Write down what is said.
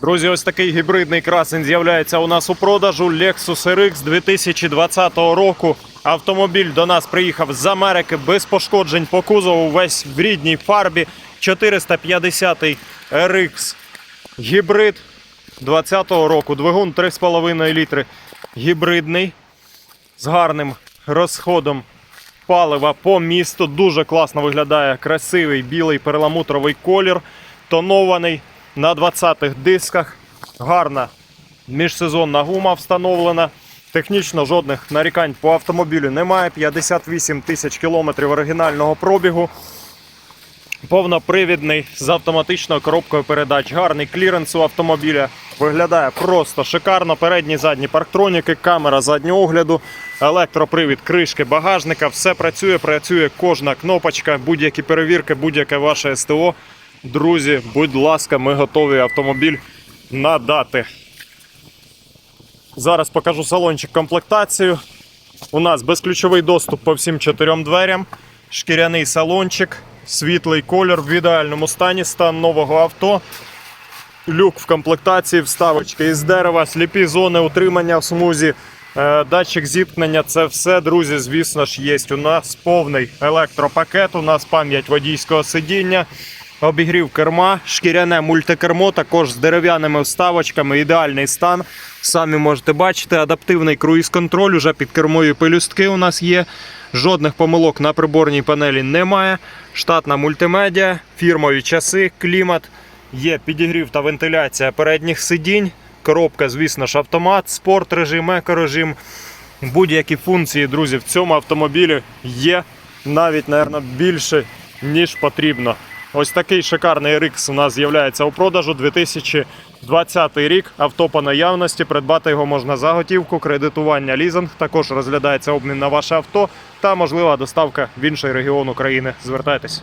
Друзі, ось такий гібридний красень з'являється у нас у продажу. Lexus RX 2020 року. Автомобіль до нас приїхав з Америки без пошкоджень по кузову, весь в рідній фарбі. 450 RX гібрид 2020 року. Двигун 3,5 літри. Гібридний з гарним розходом палива по місту. Дуже класно виглядає красивий білий перламутровий колір, тонований на 20-х дисках. Гарна міжсезонна гума встановлена. Технічно жодних нарікань по автомобілю немає. 58 тисяч кілометрів оригінального пробігу. Повнопривідний з автоматичною коробкою передач. Гарний кліренс у автомобіля. Виглядає просто шикарно. Передні задні парктроніки, камера заднього огляду, електропривід кришки багажника. Все працює, працює кожна кнопочка, будь-які перевірки, будь-яке ваше СТО. Друзі, будь ласка, ми готові автомобіль надати. Зараз покажу салончик комплектацію. У нас безключовий доступ по всім чотирьом дверям, шкіряний салончик, світлий колір в ідеальному стані, стан нового авто. Люк в комплектації, вставочки із дерева, сліпі зони утримання в смузі, е, датчик зіткнення. Це все, друзі, звісно ж, є. У нас повний електропакет, у нас пам'ять водійського сидіння, обігрів керма, шкіряне мультикермо, також з дерев'яними вставочками, ідеальний стан. Самі можете бачити, адаптивний круїз-контроль, уже під кермою пелюстки у нас є. Жодних помилок на приборній панелі немає. Штатна мультимедіа, фірмові часи, клімат. Є підігрів та вентиляція передніх сидінь. Коробка, звісно ж, автомат, спорт режим, екорежим. Будь-які функції, друзі, в цьому автомобілі є навіть, мабуть, більше, ніж потрібно. Ось такий шикарний RX у нас з'являється у продажу 2020 рік. Авто по наявності. Придбати його можна за готівку, кредитування, лізинг. Також розглядається обмін на ваше авто та можлива доставка в інший регіон України. Звертайтесь.